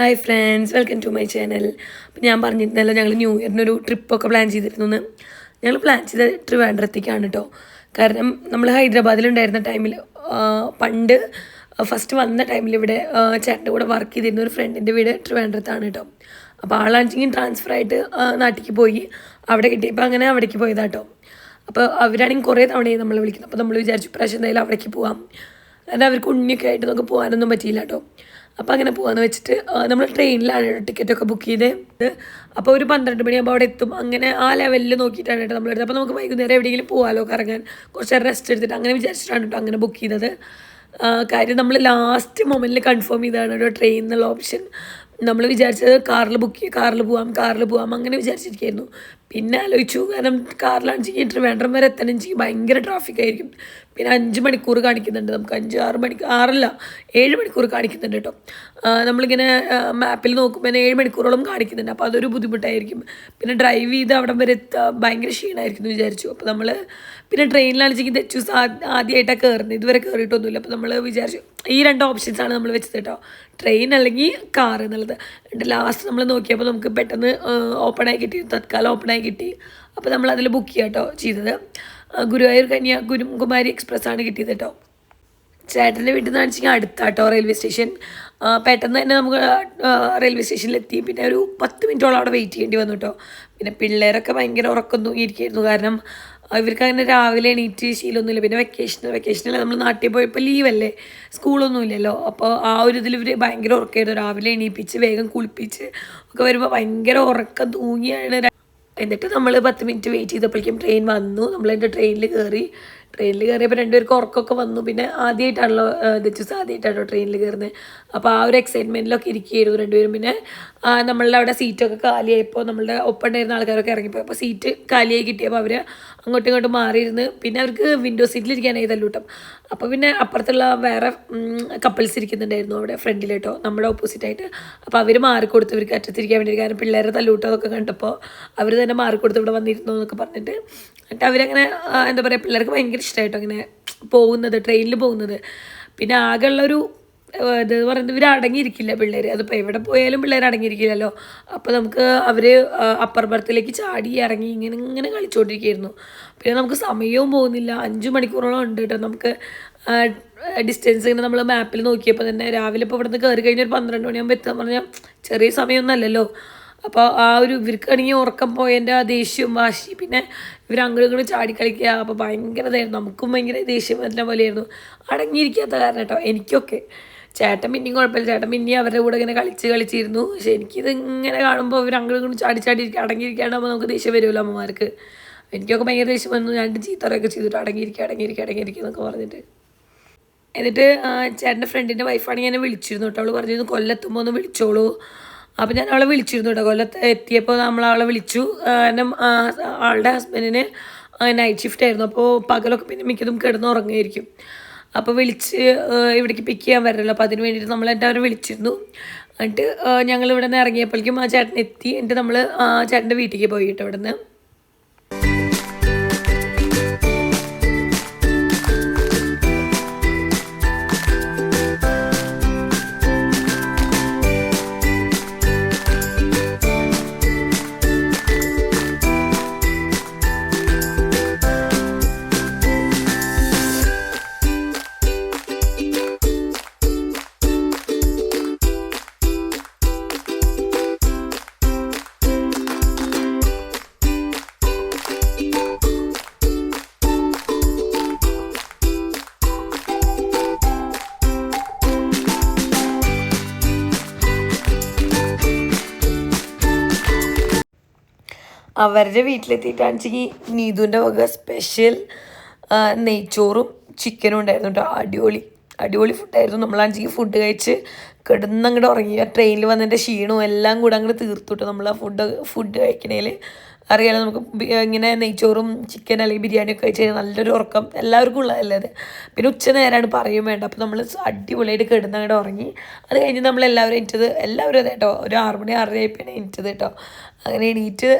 Hi friends welcome to my channel അപ്പം ഞാൻ പറഞ്ഞിരുന്നല്ലോ ഞങ്ങൾ ന്യൂ ഇയറിനൊരു ട്രിപ്പൊക്കെ പ്ലാൻ ചെയ്തിരുന്നു ഞങ്ങൾ പ്ലാൻ ചെയ്ത ട്രിവാൻഡ്രത്തേക്കാണ് കേട്ടോ കാരണം നമ്മൾ ഹൈദരാബാദിലുണ്ടായിരുന്ന ടൈമിൽ പണ്ട് ഫസ്റ്റ് വന്ന ടൈമിൽ ഇവിടെ ചേട്ടന്റെ കൂടെ വർക്ക് ചെയ്തിരുന്ന ഒരു ഫ്രണ്ടിന്റെ വീട് ട്രിവാൻഡ്രത്താണ് കേട്ടോ അപ്പോൾ ആളാണെങ്കിൽ ട്രാൻസ്ഫർ ആയിട്ട് നാട്ടിലേക്ക് പോയി. അവിടെ കിട്ടിയപ്പോൾ അങ്ങനെ അവിടേക്ക് പോയതാട്ടോ അപ്പോൾ അവരാണെങ്കിൽ കുറേ തവണയായി നമ്മൾ വിളിക്കുന്നത്. അപ്പോൾ നമ്മൾ വിചാരിച്ചു പ്രാവശ്യം എന്തായാലും അവിടേക്ക് പോവാം. അതായത് അവർക്ക് ഉണ്ണിയൊക്കെ ആയിട്ട് നമുക്ക് പോകാനൊന്നും പറ്റിയില്ല കേട്ടോ അപ്പോൾ അങ്ങനെ പോകാമെന്ന് വെച്ചിട്ട് നമ്മൾ ട്രെയിനിലാണ് ടിക്കറ്റൊക്കെ ബുക്ക് ചെയ്ത്. അപ്പോൾ ഒരു പന്ത്രണ്ട് മണിയാകുമ്പോൾ അവിടെ എത്തും. അങ്ങനെ ആ ലെവലിൽ നോക്കിയിട്ടാണ് കേട്ടോ നമ്മളെടുത്തത് അപ്പോൾ നമുക്ക് വൈകുന്നേരം എവിടെയെങ്കിലും പോകാമല്ലോ കറങ്ങാൻ കുറച്ച് നേരം റെസ്റ്റ് എടുത്തിട്ട് അങ്ങനെ വിചാരിച്ചിട്ടാണ് കേട്ടോ അങ്ങനെ ബുക്ക് ചെയ്തത്. കാര്യം നമ്മൾ ലാസ്റ്റ് മൊമെന്റിൽ കൺഫേം ചെയ്താണ് കേട്ടോ ട്രെയിൻ എന്നുള്ള ഓപ്ഷൻ നമ്മൾ വിചാരിച്ചത് കാറിൽ ബുക്ക് കാറിൽ പോവാം കാറിൽ പോവാം അങ്ങനെ വിചാരിച്ചിരിക്കുകയായിരുന്നു പിന്നെ ആലോചിച്ചു കാരണം കാറിലാണ് കാറിലാണെങ്കിൽ ട്രിവാൻഡ്രം വരെ എത്തണം ചെയ്യും ഭയങ്കര ട്രാഫിക് ആയിരിക്കും. പിന്നെ അഞ്ച് മണിക്കൂർ കാണിക്കുന്നുണ്ട് നമുക്ക്. അഞ്ച് ആറ് മണിക്കൂർ ആറല്ല ഏഴ് മണിക്കൂർ കാണിക്കുന്നുണ്ട് കേട്ടോ. നമ്മളിങ്ങനെ മാപ്പിൽ നോക്കുമ്പോൾ ഏഴ് മണിക്കൂറോളം കാണിക്കുന്നുണ്ട്. അപ്പോൾ അതൊരു ബുദ്ധിമുട്ടായിരിക്കും. പിന്നെ ഡ്രൈവ് ചെയ്ത് അവിടെ വരെ എത്താൻ ഭയങ്കര ക്ഷീണമായിരിക്കും എന്ന് വിചാരിച്ചു. അപ്പോൾ നമ്മൾ പിന്നെ ട്രെയിനിലാണ് വെച്ചെങ്കിൽ തെച്ചൂസ് ആദ്യമായിട്ടാണ് കയറുന്നത് ഇതുവരെ കയറിയിട്ടൊന്നുമില്ല അപ്പോൾ നമ്മൾ വിചാരിച്ചു ഈ രണ്ട് ഓപ്ഷൻസാണ് നമ്മൾ വെച്ചത് കേട്ടോ. ട്രെയിൻ അല്ലെങ്കിൽ കാർ എന്നുള്ളത്. എന്നിട്ട് ലാസ്റ്റ് നമ്മൾ നോക്കിയപ്പോൾ നമുക്ക് പെട്ടെന്ന് ഓപ്പണായി കിട്ടി. തത്കാലം ഓപ്പണായി കിട്ടി. അപ്പോൾ നമ്മൾ അതിൽ ബുക്ക് ചെയ്യാം കേട്ടോ ചെയ്തത്. ഗുരുവായൂർ കന്യാ ഗുരുകുമാരി എക്സ്പ്രസ് ആണ് കിട്ടിയത് കേട്ടോ. ചേട്ടന്റെ വീട്ടിൽ നിന്ന് വെച്ചാൽ അടുത്താട്ടോ റെയിൽവേ സ്റ്റേഷൻ പെട്ടെന്ന് തന്നെ നമുക്ക് റെയിൽവേ സ്റ്റേഷനിലെത്തി. പിന്നെ ഒരു പത്ത് മിനിറ്റോളം അവിടെ വെയിറ്റ് ചെയ്യേണ്ടി വന്നു കേട്ടോ പിന്നെ പിള്ളേരൊക്കെ ഭയങ്കര ഉറക്കം തൂങ്ങിയിരിക്കുകയായിരുന്നു. കാരണം ഇവർക്ക് അങ്ങനെ രാവിലെ എണീറ്റ് ശീലമൊന്നുമില്ല. പിന്നെ വെക്കേഷൻ വെക്കേഷനിൽ നമ്മൾ നാട്ടിൽ പോയപ്പോൾ ലീവല്ലേ സ്കൂളൊന്നും ഇല്ലല്ലോ. അപ്പോൾ ആ ഒരു ഇതിൽ ഇവർ ഭയങ്കര ഉറക്കമായിരുന്നു രാവിലെ എണീപ്പിച്ച് വേഗം കുളിപ്പിച്ച് ഒക്കെ വരുമ്പോൾ ഭയങ്കര ഉറക്കം തൂങ്ങിയാണ്. എന്നിട്ട് നമ്മൾ പത്ത് മിനിറ്റ് വെയിറ്റ് ചെയ്തപ്പോഴേക്കും ട്രെയിൻ വന്നു. നമ്മളതിന്റെ ട്രെയിനിൽ കയറി ട്രെയിനിൽ കയറിയപ്പോൾ രണ്ടുപേർക്ക് ഉറക്കമൊക്കെ വന്നു. പിന്നെ ആദ്യമായിട്ടാണല്ലോ ദിച്ചൂസ് ആദ്യമായിട്ടാണല്ലോ ട്രെയിനിൽ കയറുന്നത്. അപ്പോൾ ആ ഒരു എക്സൈറ്റ്മെന്റിലൊക്കെ ഇരിക്കുകയായിരുന്നു രണ്ടുപേരും. പിന്നെ നമ്മളുടെ അവിടെ സീറ്റൊക്കെ കാലിയായപ്പോൾ നമ്മളുടെ ഒപ്പം ഉണ്ടായിരുന്ന ആൾക്കാരൊക്കെ ഇറങ്ങിപ്പോയി അപ്പോൾ സീറ്റ് കാലിയായി കിട്ടിയപ്പോൾ അവർ അങ്ങോട്ടും ഇങ്ങോട്ടും മാറിയിരുന്ന്. പിന്നെ അവർക്ക് വിൻഡോ സീറ്റിലിരിക്കാനായി തല്ലൂട്ടം. അപ്പോൾ പിന്നെ അപ്പുറത്തുള്ള വേറെ കപ്പിൾസ് ഇരിക്കുന്നുണ്ടായിരുന്നു അവിടെ ഫ്രണ്ടിൽ നമ്മുടെ ഓപ്പോസിറ്റായിട്ട് അപ്പോൾ അവർ മാറിക്കൊടുത്ത് ഇവർക്ക് അറ്റത്തിരിക്കാൻ വേണ്ടി കാരണം പിള്ളേരെ തല്ലൂട്ടം അതൊക്കെ കണ്ടപ്പോൾ അവർ തന്നെ മാറിക്കൊടുത്ത് ഇവിടെ വന്നിരുന്നു എന്നൊക്കെ പറഞ്ഞിട്ട്. എന്നിട്ട് അവരങ്ങനെ എന്താ പറയുക പിള്ളേർക്ക് ഭയങ്കര ഇഷ്ടമായിട്ടോ അങ്ങനെ പോകുന്നത് ട്രെയിനിൽ പോകുന്നത്. പിന്നെ ആകെയുള്ളൊരു ഇത് പറയുന്നത് ഇവർ അടങ്ങിയിരിക്കില്ല പിള്ളേർ അതിപ്പോൾ എവിടെ പോയാലും പിള്ളേർ അടങ്ങിയിരിക്കില്ലല്ലോ. അപ്പോൾ നമുക്ക് അവർ അപ്പർ ബർത്തിലേക്ക് ചാടി ഇറങ്ങി ഇങ്ങനെ ഇങ്ങനെ കളിച്ചുകൊണ്ടിരിക്കുകയായിരുന്നു പിന്നെ നമുക്ക് സമയവും പോകുന്നില്ല. അഞ്ച് മണിക്കൂറോളം ഉണ്ട് കേട്ടോ. നമുക്ക് ഡിസ്റ്റൻസ് ഇങ്ങനെ നമ്മൾ മാപ്പിൽ നോക്കിയപ്പോൾ തന്നെ രാവിലെ ഇപ്പോൾ ഇവിടുന്ന് കയറി കഴിഞ്ഞ ഒരു പന്ത്രണ്ട് മണിയാകുമ്പോൾ എത്താൻ പറഞ്ഞാൽ ചെറിയ സമയമൊന്നുമല്ലല്ലോ അപ്പോൾ ആ ഒരു ഇവർക്കാണെങ്കിൽ ഉറക്കം പോയതിന്റെ ആ ദേഷ്യവും വാശി പിന്നെ ഇവർ അങ്ങോട്ടും ഇങ്ങോട്ടും ചാടി അപ്പോൾ ഭയങ്കര ഇതായിരുന്നു. നമുക്കും ഭയങ്കര ദേഷ്യം വരുന്ന പോലെയായിരുന്നു. അടങ്ങിയിരിക്കാത്ത കാരണം കേട്ടോ എനിക്കൊക്കെ. ചേട്ടൻ പിന്നെയും കുഴപ്പമില്ല. ചേട്ടൻ പിന്നെയും അവരുടെ കൂടെ ഇങ്ങനെ കളിച്ച് കളിച്ചിരുന്നു. പക്ഷെ എനിക്കിത് ഇങ്ങനെ കാണുമ്പോൾ ഇവർ അങ്ങോട്ടും ഇങ്ങോട്ടും ചാടി ചാടി ഇരിക്കുക. അടങ്ങിയിരിക്കാണ്ടാകുമ്പോൾ നമുക്ക് ദേഷ്യം വരുമല്ലോ അമ്മമാർക്ക്. എനിക്കൊക്കെ ഭയങ്കര ദേഷ്യം വന്നു. ഞാൻ ചീത്തറയൊക്കെ ചെയ്തിട്ട് അടങ്ങിയിരിക്കുക അടങ്ങിയിരിക്കുക അടങ്ങിയിരിക്കുക എന്നൊക്കെ പറഞ്ഞിട്ട്. എന്നിട്ട് ചേട്ടന്റെ ഫ്രണ്ടിന്റെ വൈഫാണെങ്കിൽ എന്നെ വിളിച്ചിരുന്നു കേട്ടോ. അവൾ പറഞ്ഞിരുന്നു കൊല്ലെത്തുമ്പോൾ ഒന്ന് വിളിച്ചോളൂ. അപ്പോൾ ഞാൻ അവളെ വിളിച്ചിരുന്നു കേട്ടോ കൊല്ലത്ത് എത്തിയപ്പോൾ നമ്മൾ അവളെ വിളിച്ചു. എന്റെ ആളുടെ ഹസ്ബൻഡിന് നൈറ്റ് ഷിഫ്റ്റ് ആയിരുന്നു. അപ്പോൾ പകലൊക്കെ പിന്നെ മിക്കതും കിടന്ന് ഉറങ്ങിയിരിക്കും. അപ്പോൾ വിളിച്ച് ഇവിടേക്ക് പിക്ക് ചെയ്യാൻ വരണല്ലോ അപ്പോൾ അതിന് വേണ്ടിയിട്ട് നമ്മൾ എന്റെ അവരെ വിളിച്ചിരുന്നു. എന്നിട്ട് ഞങ്ങൾ ഇവിടെ നിന്ന് ഇറങ്ങിയപ്പോഴേക്കും ആ ചേട്ടൻ എത്തി. എന്നിട്ട് നമ്മൾ ആ ചേട്ടന്റെ വീട്ടിലേക്ക് പോയിട്ട് ഇവിടെ നിന്ന് അവരുടെ വീട്ടിലെത്തിയിട്ടാണെച്ചെങ്കിൽ നീതുവിന്റെ വക സ്പെഷ്യൽ നെയ്ച്ചോറും ചിക്കനും ഉണ്ടായിരുന്നു കേട്ടോ അടിപൊളി അടിപൊളി ഫുഡായിരുന്നു നമ്മളാണെങ്കിൽ ഫുഡ് കഴിച്ച് കിടന്നങ്ങോട്ട് ഉറങ്ങി ആ ട്രെയിനിൽ വന്നതിന്റെ ക്ഷീണവും എല്ലാം കൂടെ അങ്ങോട്ട് തീർത്തു നമ്മൾ ആ ഫുഡ് ഫുഡ് കഴിക്കണേൽ അറിയാലോ നമുക്ക് ഇങ്ങനെ നെയ്ച്ചോറും ചിക്കൻ അല്ലെങ്കിൽ ബിരിയാണി ഒക്കെ കഴിച്ച് കഴിഞ്ഞാൽ നല്ലൊരു ഉറക്കം എല്ലാവർക്കും ഉള്ളതല്ലേ അത്? പിന്നെ ഉച്ച നേരമാണ് പറയും വേണ്ട. അപ്പോൾ നമ്മൾ അടിപൊളിയായിട്ട് കിടന്ന് അങ്ങോട്ട് ഉറങ്ങി. അത് കഴിഞ്ഞ് നമ്മൾ എല്ലാവരും എണീറ്റത് എല്ലാവരും അതെ കേട്ടോ ഒരു ആറ് മണി ആറര ആയിപ്പോഴാണ് എണീറ്റത് കേട്ടോ അങ്ങനെ എണീറ്റ്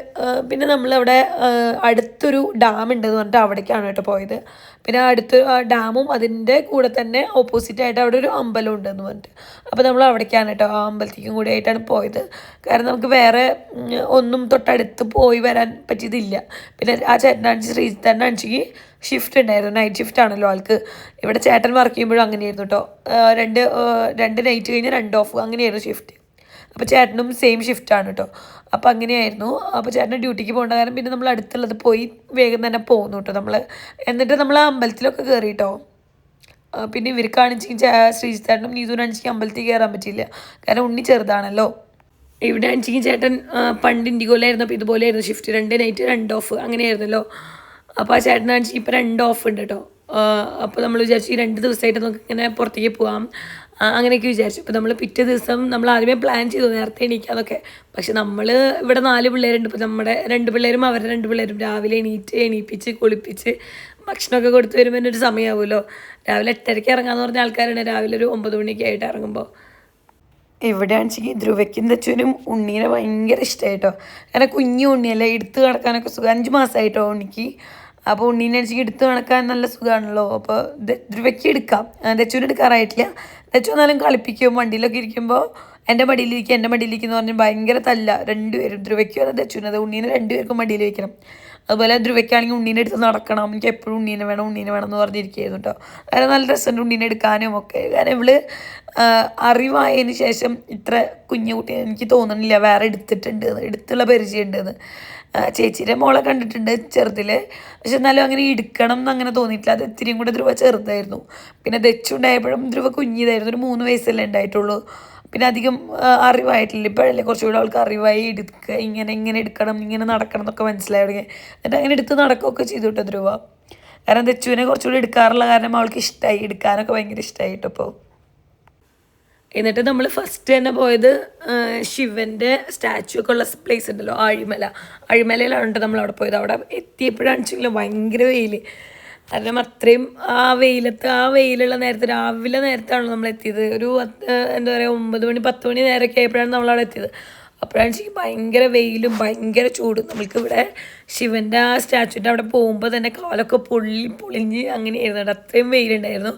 പിന്നെ നമ്മളവിടെ അടുത്തൊരു ഡാം ഉണ്ടെന്ന് പറഞ്ഞിട്ട് അവിടേക്കാണ് കേട്ടോ പോയത്. പിന്നെ അടുത്ത് ഡാമും അതിന്റെ കൂടെ തന്നെ ഓപ്പോസിറ്റായിട്ട് അവിടെ ഒരു അമ്പലം ഉണ്ടെന്ന് പറഞ്ഞിട്ട്. അപ്പോൾ നമ്മൾ അവിടേക്കാണ് കേട്ടോ ആ അമ്പലത്തേക്കും കൂടി ആയിട്ടാണ് പോയത്. കാരണം നമുക്ക് വേറെ ഒന്നും തൊട്ടടുത്ത് പോയി വരാൻ പറ്റിയതില്ല. പിന്നെ ആ ചേട്ടനാണെങ്കിൽ ശ്രീജിത്തേട്ടനാണെങ്കിൽ ഷിഫ്റ്റ് ഉണ്ടായിരുന്നു നൈറ്റ് ഷിഫ്റ്റ് ആണല്ലോ ആൾക്ക്. ഇവിടെ ചേട്ടൻ വർക്ക് ചെയ്യുമ്പോഴും അങ്ങനെയായിരുന്നു കേട്ടോ. രണ്ട് രണ്ട് നൈറ്റ് കഴിഞ്ഞാൽ രണ്ട് ഓഫ് അങ്ങനെയായിരുന്നു ഷിഫ്റ്റ് അപ്പോൾ ചേട്ടനും സെയിം ഷിഫ്റ്റാണ് കേട്ടോ അപ്പോൾ അങ്ങനെയായിരുന്നു. അപ്പോൾ ചേട്ടന് ഡ്യൂട്ടിക്ക് പോകേണ്ട കാരണം പിന്നെ നമ്മൾ അടുത്തുള്ളത് പോയി വേഗം തന്നെ പോകുന്നു കേട്ടോ നമ്മൾ എന്നിട്ട് നമ്മൾ ആ അമ്പലത്തിലൊക്കെ കയറി കേട്ടോ പിന്നെ ശ്രീജിത്താട്ടനും ശ്രീജിത്തേട്ടനും കാണിച്ചെങ്കിൽ അമ്പലത്തിൽ കയറാൻ പറ്റിയില്ല. കാരണം ഉണ്ണി ചെറുതാണല്ലോ. ഇവിടെ ആണെങ്കിൽ ചേട്ടൻ ആയിരുന്നു അപ്പോൾ ഇതുപോലെ ഇതുപോലെയായിരുന്നു. ഷിഫ്റ്റ് രണ്ട് നൈറ്റ് രണ്ട് ഓഫ് അങ്ങനെയായിരുന്നല്ലോ. അപ്പോൾ ആ ചേട്ടനാണെങ്കിൽ ഇപ്പോൾ രണ്ട് ഓഫ് ഉണ്ട് കേട്ടോ അപ്പോൾ നമ്മൾ വിചാരിച്ചു ഈ രണ്ട് ദിവസമായിട്ട് നമുക്ക് ഇങ്ങനെ പുറത്തേക്ക് പോകാം അങ്ങനെയൊക്കെ വിചാരിച്ചു. അപ്പോൾ നമ്മൾ പിറ്റേ ദിവസം നമ്മൾ ആദ്യമേ പ്ലാൻ ചെയ്തു നേരത്തെ എണീക്കാന്നൊക്കെ. പക്ഷെ നമ്മൾ ഇവിടെ നാല് പിള്ളേരുണ്ട്. ഇപ്പോൾ നമ്മുടെ രണ്ട് പിള്ളേരും അവരുടെ രണ്ട് പിള്ളേരും രാവിലെ എണീറ്റ് എണീപ്പിച്ച് കുളിപ്പിച്ച് ഭക്ഷണമൊക്കെ കൊടുത്തു വരുമ്പോൾ ഒരു സമയമാവുമല്ലോ രാവിലെ എട്ടരയ്ക്ക് ഇറങ്ങാന്ന് പറഞ്ഞ ആൾക്കാരാണ്. രാവിലെ ഒരു ഒമ്പത് മണിയൊക്കെ ആയിട്ട് ഇറങ്ങുമ്പോൾ ഇവിടെ ആണെങ്കിൽ ധ്രുവയ്ക്കും തച്ചുവിനും ഉണ്ണീനെ ഭയങ്കര ഇഷ്ടമായിട്ടോ കാരണം കുഞ്ഞു ഉണ്ണിയല്ലേ എടുത്ത് കിടക്കാനൊക്കെ സുഖം. അഞ്ച് മാസമായിട്ടോ ഉണ്ണിക്ക്. അപ്പോൾ ഉണ്ണീനെ ആണെങ്കിൽ എടുത്ത് നടക്കാൻ നല്ല സുഖമാണല്ലോ അപ്പോൾ ധ്രുവയ്ക്ക് എടുക്കാം. തെച്ചുവിന് എടുക്കാറായിട്ടില്ല. തെച്ചു എന്നാലും കളിപ്പിക്കും വണ്ടിയിലൊക്കെ ഇരിക്കുമ്പോൾ എന്റെ മടിയിലിരിക്കുക എന്റെ മടിയിലിരിക്കുക എന്ന് പറഞ്ഞാൽ ഭയങ്കര തല്ല. രണ്ടുപേരും ധ്രുവയ്ക്കും അത് തെച്ചുവിനും അത് ഉണ്ണീനെ രണ്ടുപേർക്കും മടിയിൽ വയ്ക്കണം അതുപോലെ ധ്രുവയ്ക്കാണെങ്കിൽ ഉണ്ണീനെ എടുത്ത് നടക്കണം. എനിക്ക് എപ്പോഴും ഉണ്ണീനെ വേണം ഉണ്ണീനെ വേണം എന്ന് പറഞ്ഞിരിക്കുകയായിരുന്നു കേട്ടോ. വേറെ നല്ല രസമുണ്ട് ഉണ്ണീനെ എടുക്കാനും ഒക്കെ. കാരണം ഇവൾ അറിവായതിന് ശേഷം ഇത്ര കുഞ്ഞു കുട്ടി എനിക്ക് തോന്നണില്ല. വേറെ എടുത്തിട്ടുണ്ട് എടുത്തുള്ള പരിചയം ചേച്ചിയുടെ മോളെ കണ്ടിട്ടുണ്ട് ചെറുതിൽ പക്ഷെ എന്നാലും അങ്ങനെ എടുക്കണം എന്ന് അങ്ങനെ തോന്നിയിട്ടില്ല. അത് ഇത്തിരിയും കൂടെ ധ്രുവ ചെറുതായിരുന്നു. പിന്നെ ദച്ചുണ്ടായപ്പോഴും ധ്രുവ കുഞ്ഞിതായിരുന്നു. ഒരു മൂന്ന് വയസ്സല്ലേ ഉണ്ടായിട്ടുള്ളൂ. പിന്നെ അധികം അറിവായിട്ടില്ല. ഇപ്പോഴല്ലേ കുറച്ചുകൂടെ അവൾക്ക് അറിവായി എടുക്കുക ഇങ്ങനെ ഇങ്ങനെ എടുക്കണം ഇങ്ങനെ നടക്കണം എന്നൊക്കെ മനസ്സിലായി തുടങ്ങി. എന്നിട്ട് അങ്ങനെ എടുത്ത് നടക്കുകയൊക്കെ ചെയ്തു കേട്ടോ ധ്രുവ. കാരണം ദച്ചുവിനെ കുറച്ചുകൂടി എടുക്കാറുള്ള കാരണം അവൾക്ക് ഇഷ്ടമായി എടുക്കാനൊക്കെ ഭയങ്കര ഇഷ്ടമായി കേട്ടോ ഇപ്പോൾ എന്നിട്ട് നമ്മൾ ഫസ്റ്റ് തന്നെ പോയത് ശിവന്റെ സ്റ്റാച്ചു ഒക്കെ ഉള്ള പ്ലേസ് ഉണ്ടല്ലോ ആഴിമല. ആഴിമലയിലാണ് കേട്ടോ നമ്മൾ അവിടെ പോയത്. അവിടെ എത്തിയപ്പോഴാണെങ്കിലും ഭയങ്കര വെയിൽ കാരണം അത്രയും ആ വെയിലത്ത് ആ വെയിലുള്ള നേരത്തെ രാവിലെ നേരത്താണല്ലോ നമ്മൾ എത്തിയത്. ഒരു എന്താ പറയുക ഒമ്പത് മണി പത്ത് മണി നേരമൊക്കെ ആയപ്പോഴാണ് നമ്മൾ അവിടെ എത്തിയത്. അപ്പോഴാണ് ശരിക്കും ഭയങ്കര വെയിലും ഭയങ്കര ചൂടും. നമ്മൾക്ക് ഇവിടെ ശിവന്റെ ആ സ്റ്റാച്ചുവിന്റെ അവിടെ പോകുമ്പോൾ തന്നെ കാലൊക്കെ പൊള്ളി പൊളിഞ്ഞ് അങ്ങനെയായിരുന്നു. അത്രയും വെയിലുണ്ടായിരുന്നു.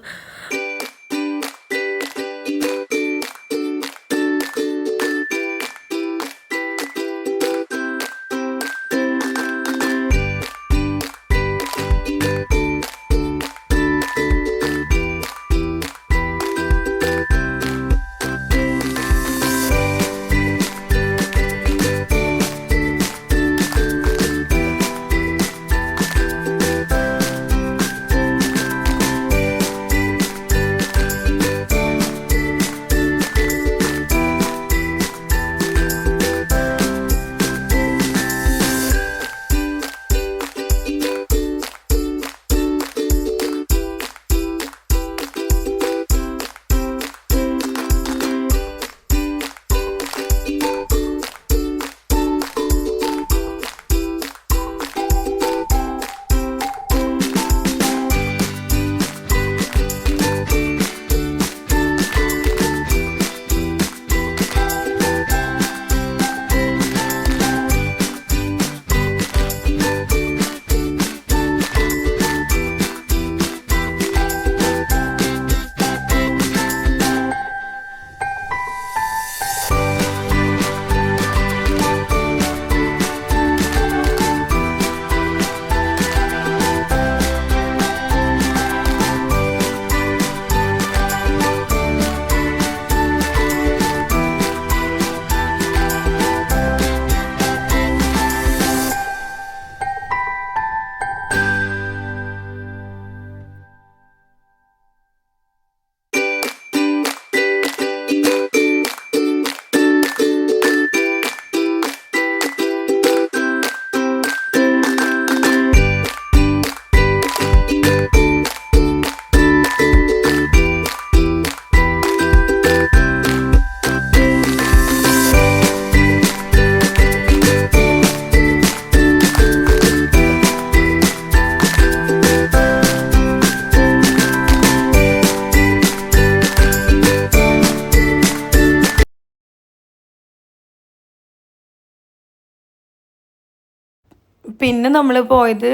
പിന്നെ നമ്മൾ പോയത്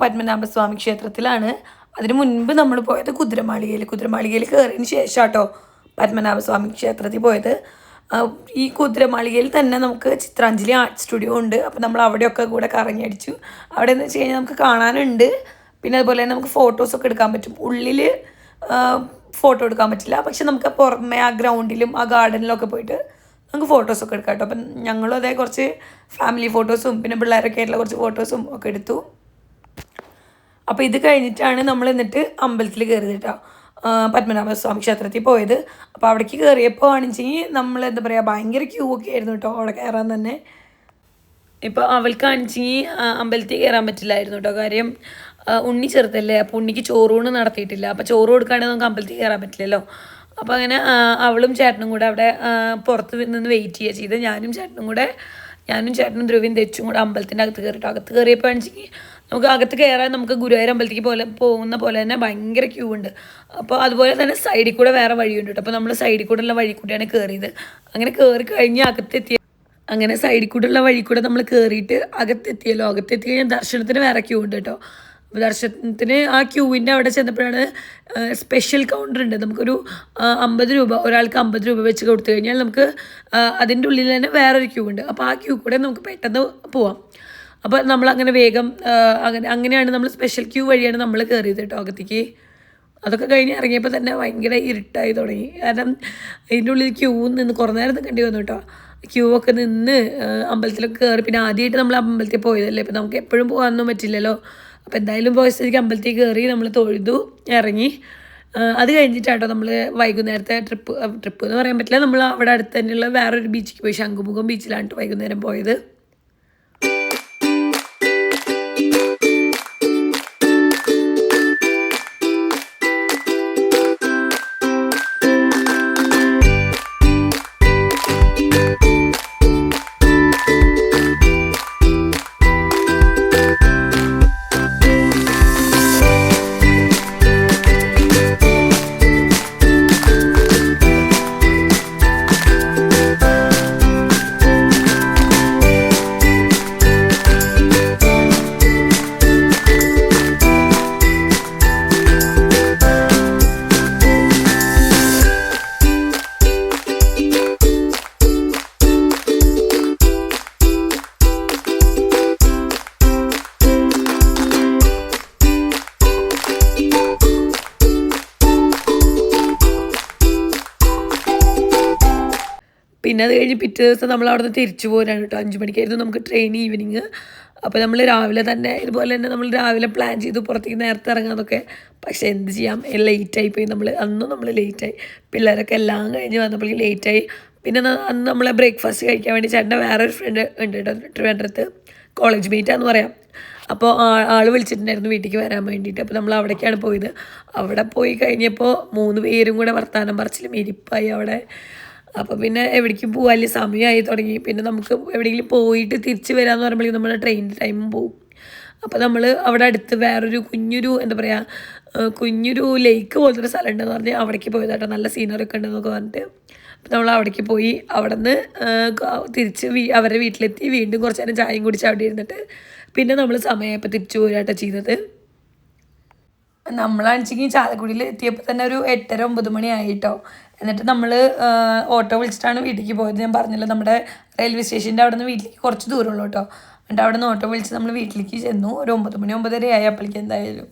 പത്മനാഭസ്വാമി ക്ഷേത്രത്തിലാണ്. അതിന് മുൻപ് നമ്മൾ പോയത് കുതിരമാളികയിൽ കുതിരമാളികയിൽ കയറിയതിന് ശേഷം കേട്ടോ പത്മനാഭസ്വാമി ക്ഷേത്രത്തിൽ പോയത്. ഈ കുതിരമാളികയിൽ തന്നെ നമുക്ക് ചിത്രാഞ്ജലി ആർട്ട് സ്റ്റുഡിയോ ഉണ്ട്. അപ്പോൾ നമ്മൾ അവിടെയൊക്കെ കൂടെ കറങ്ങി അടിച്ചു. അവിടെ എന്ന് വെച്ച് കഴിഞ്ഞാൽ നമുക്ക് കാണാനുണ്ട്. പിന്നെ അതുപോലെ തന്നെ നമുക്ക് ഫോട്ടോസൊക്കെ എടുക്കാൻ പറ്റും. ഉള്ളിൽ ഫോട്ടോ എടുക്കാൻ പറ്റില്ല. പക്ഷെ നമുക്ക് പുറമെ ആ ഗ്രൗണ്ടിലും ആ ഗാർഡനിലൊക്കെ പോയിട്ട് നമുക്ക് ഫോട്ടോസൊക്കെ എടുക്കാം കേട്ടോ. അപ്പം ഞങ്ങളും അതേ കുറച്ച് ഫാമിലി ഫോട്ടോസും പിന്നെ പിള്ളേരൊക്കെ ആയിട്ടുള്ള കുറച്ച് ഫോട്ടോസും ഒക്കെ എടുത്തു. അപ്പോൾ ഇത് കഴിഞ്ഞിട്ടാണ് നമ്മൾ എന്നിട്ട് അമ്പലത്തിൽ കയറിയത് കേട്ടോ. പത്മനാഭ പത്മനാഭസ്വാമി ക്ഷേത്രത്തിൽ പോയത്. അപ്പോൾ അവിടേക്ക് കയറിയപ്പോൾ ആണെച്ചെങ്കിൽ നമ്മൾ എന്താ പറയുക ഭയങ്കര ക്യൂ ഒക്കെ ആയിരുന്നു കേട്ടോ അവിടെ കയറാൻ തന്നെ. ഇപ്പോൾ അവൾക്ക് അവൾക്കാണെച്ചെങ്കിൽ അമ്പലത്തിൽ കയറാൻ പറ്റില്ലായിരുന്നു കേട്ടോ. കാര്യം ഉണ്ണി ചെറുതല്ലേ? അപ്പോൾ ഉണ്ണിക്ക് ചോറൂണ് നടത്തിയിട്ടില്ല. അപ്പോൾ ചോറ് കൊടുക്കുകയാണെങ്കിൽ നമുക്ക് അമ്പലത്തിൽ കയറാൻ പറ്റില്ലല്ലോ. അപ്പോൾ അങ്ങനെ അവളും ചേട്ടനും കൂടെ അവിടെ പുറത്ത് നിന്ന് വെയിറ്റ് ചെയ്യുക ചെയ്ത്. ഞാനും ചേട്ടനും കൂടെ ഞാനും ചേട്ടനും ധ്രുവിയും തെച്ചും കൂടെ അമ്പലത്തിന്റെ അകത്ത് കയറിയിട്ട് അകത്ത് കയറിയപ്പോൾ വെച്ചെങ്കിൽ നമുക്ക് അകത്ത് കയറാൻ നമുക്ക് ഗുരുവായൂർ അമ്പലത്തേക്ക് പോലെ പോകുന്ന പോലെ തന്നെ ഭയങ്കര ക്യൂ ഉണ്ട്. അപ്പോൾ അതുപോലെ തന്നെ സൈഡിൽ കൂടെ വേറെ വഴിയുണ്ട് കേട്ടോ അപ്പോൾ നമ്മൾ സൈഡിൽ കൂടെ ഉള്ള വഴി കൂടിയാണ് കയറിയത് അങ്ങനെ കയറി കഴിഞ്ഞ് അകത്തെത്തിയ അങ്ങനെ സൈഡിൽ കൂടെയുള്ള വഴി കൂടെ നമ്മൾ കയറിയിട്ട് അകത്തെത്തിയല്ലോ. അകത്തെത്തി കഴിഞ്ഞാൽ ദർശനത്തിന് വേറെ ക്യൂ ഉണ്ട് കേട്ടോ ദർശനത്തിന് ആ ക്യൂവിന്റെ അവിടെ ചെന്നപ്പോഴാണ് സ്പെഷ്യൽ കൗണ്ടർ ഉണ്ട്. നമുക്കൊരു അമ്പത് രൂപ ഒരാൾക്ക് അമ്പത് രൂപ വെച്ച് കൊടുത്തു കഴിഞ്ഞാൽ നമുക്ക് അതിന്റെ ഉള്ളിൽ തന്നെ വേറൊരു ക്യൂ ഉണ്ട്. അപ്പോൾ ആ ക്യൂ കൂടെ നമുക്ക് പെട്ടെന്ന് പോവാം. അപ്പോൾ നമ്മൾ അങ്ങനെ വേഗം അങ്ങനെ അങ്ങനെയാണ് നമ്മൾ സ്പെഷ്യൽ ക്യൂ വഴിയാണ് നമ്മൾ കയറിയത് കേട്ടോ അകത്തേക്ക്. അതൊക്കെ കഴിഞ്ഞ് ഇറങ്ങിയപ്പോൾ തന്നെ ഭയങ്കര ഇരുട്ടായി തുടങ്ങി. കാരണം അതിന്റെ ഉള്ളിൽ ക്യൂ നിന്ന് കുറേ നേരം നിൽക്കേണ്ടി വന്നു കേട്ടോ. ക്യൂ ഒക്കെ നിന്ന് അമ്പലത്തിലൊക്കെ കയറി. പിന്നെ ആദ്യമായിട്ട് നമ്മൾ അമ്പലത്തിൽ പോയതല്ലേ? ഇപ്പം നമുക്ക് എപ്പോഴും പോകാനൊന്നും പറ്റില്ലല്ലോ. അപ്പോൾ എന്തായാലും പോയ സ്ഥിതിക്ക് അമ്പലത്തിൽ കയറി നമ്മൾ തൊഴുതു ഇറങ്ങി. അത് കഴിഞ്ഞിട്ടാട്ടോ നമ്മൾ വൈകുന്നേരത്തെ ട്രിപ്പ് ട്രിപ്പ് എന്ന് പറയാൻ പറ്റില്ല. നമ്മൾ അവിടെ അടുത്ത് തന്നെയുള്ള വേറൊരു ബീച്ചിൽ പോയി. ശംഖുമുഖം ബീച്ചിലാണ് വൈകുന്നേരം പോയത്. പിന്നെ അത് കഴിഞ്ഞ് പിറ്റേ ദിവസം നമ്മൾ അവിടെ നിന്ന് തിരിച്ചു പോരാണ് കേട്ടോ. അഞ്ച് മണിക്കായിരുന്നു നമുക്ക് ട്രെയിൻ ഈവനിങ് അപ്പോൾ നമ്മൾ രാവിലെ തന്നെ ഇതുപോലെ തന്നെ നമ്മൾ രാവിലെ പ്ലാൻ ചെയ്ത് പുറത്തേക്ക് നേരത്തെ ഇറങ്ങാമെന്നൊക്കെ പക്ഷേ എന്ത് ചെയ്യാം? ലേറ്റായി പോയി നമ്മൾ അന്നും നമ്മൾ ലേറ്റായി പിള്ളേരൊക്കെ എല്ലാം കഴിഞ്ഞ് വന്നപ്പോഴേക്കും ലേറ്റായി പിന്നെ അന്ന് നമ്മളെ ബ്രേക്ക്ഫാസ്റ്റ് കഴിക്കാൻ വേണ്ടി ചേട്ടന്റെ വേറൊരു ഫ്രണ്ട് ഉണ്ട് കേട്ടോ ട്രിവാൻഡ്രത്ത് കോളേജ് മീറ്റാന്ന് പറയാം. അപ്പോൾ ആൾ വിളിച്ചിട്ടുണ്ടായിരുന്നു വീട്ടിലേക്ക് വരാൻ വേണ്ടിയിട്ട്. അപ്പോൾ നമ്മൾ അവിടേക്കാണ് പോയത്. അവിടെ പോയി കഴിഞ്ഞപ്പോൾ മൂന്ന് പേരും കൂടെ വർത്താനം പറച്ചിലും ഇരിപ്പായി അവിടെ. അപ്പോൾ പിന്നെ എവിടേക്കും പോകാൻ സമയമായി തുടങ്ങി. പിന്നെ നമുക്ക് എവിടെയെങ്കിലും പോയിട്ട് തിരിച്ച് വരാമെന്ന് പറയുമ്പോഴേക്കും നമ്മുടെ ട്രെയിനിന്റെ ടൈമും പോകും അപ്പോൾ നമ്മൾ അവിടെ അടുത്ത് വേറൊരു കുഞ്ഞൊരു എന്താ പറയുക കുഞ്ഞൊരു ലേക്ക് പോലത്തെ ഒരു സ്ഥലം ഉണ്ടെന്ന് പറഞ്ഞ് അവിടേക്ക് പോയതാട്ടോ നല്ല സീനറി ഒക്കെ ഉണ്ടെന്നൊക്കെ പറഞ്ഞിട്ട്. അപ്പോൾ നമ്മൾ അവിടേക്ക് പോയി അവിടെ നിന്ന് തിരിച്ച് വീ അവരുടെ വീട്ടിലെത്തി. വീണ്ടും കുറച്ച് നേരം ചായയും കുടിച്ച് അവിടെ ഇരുന്നിട്ട്. പിന്നെ നമ്മൾ സമയമായപ്പോൾ തിരിച്ചു പോരാട്ടോ ചെയ്തത്. നമ്മളാണെച്ചെങ്കിൽ ചാലക്കുടിയിൽ എത്തിയപ്പോൾ തന്നെ ഒരു എട്ടര ഒമ്പത് മണി ആയിട്ടോ. എന്നിട്ട് നമ്മൾ ഓട്ടോ വിളിച്ചിട്ടാണ് വീട്ടിലേക്ക് പോയത്. ഞാൻ പറഞ്ഞല്ലോ നമ്മുടെ റെയിൽവേ സ്റ്റേഷന്റെ അവിടെ നിന്ന് വീട്ടിലേക്ക് കുറച്ച് ദൂരമുള്ളൂ കേട്ടോ. എന്നിട്ട് അവിടെ നിന്ന് ഓട്ടോ വിളിച്ച് നമ്മൾ വീട്ടിലേക്ക് ചെന്നു. ഒരു ഒമ്പത് മണി ഒമ്പതര ആയി. അപ്പോഴേക്ക് എന്തായാലും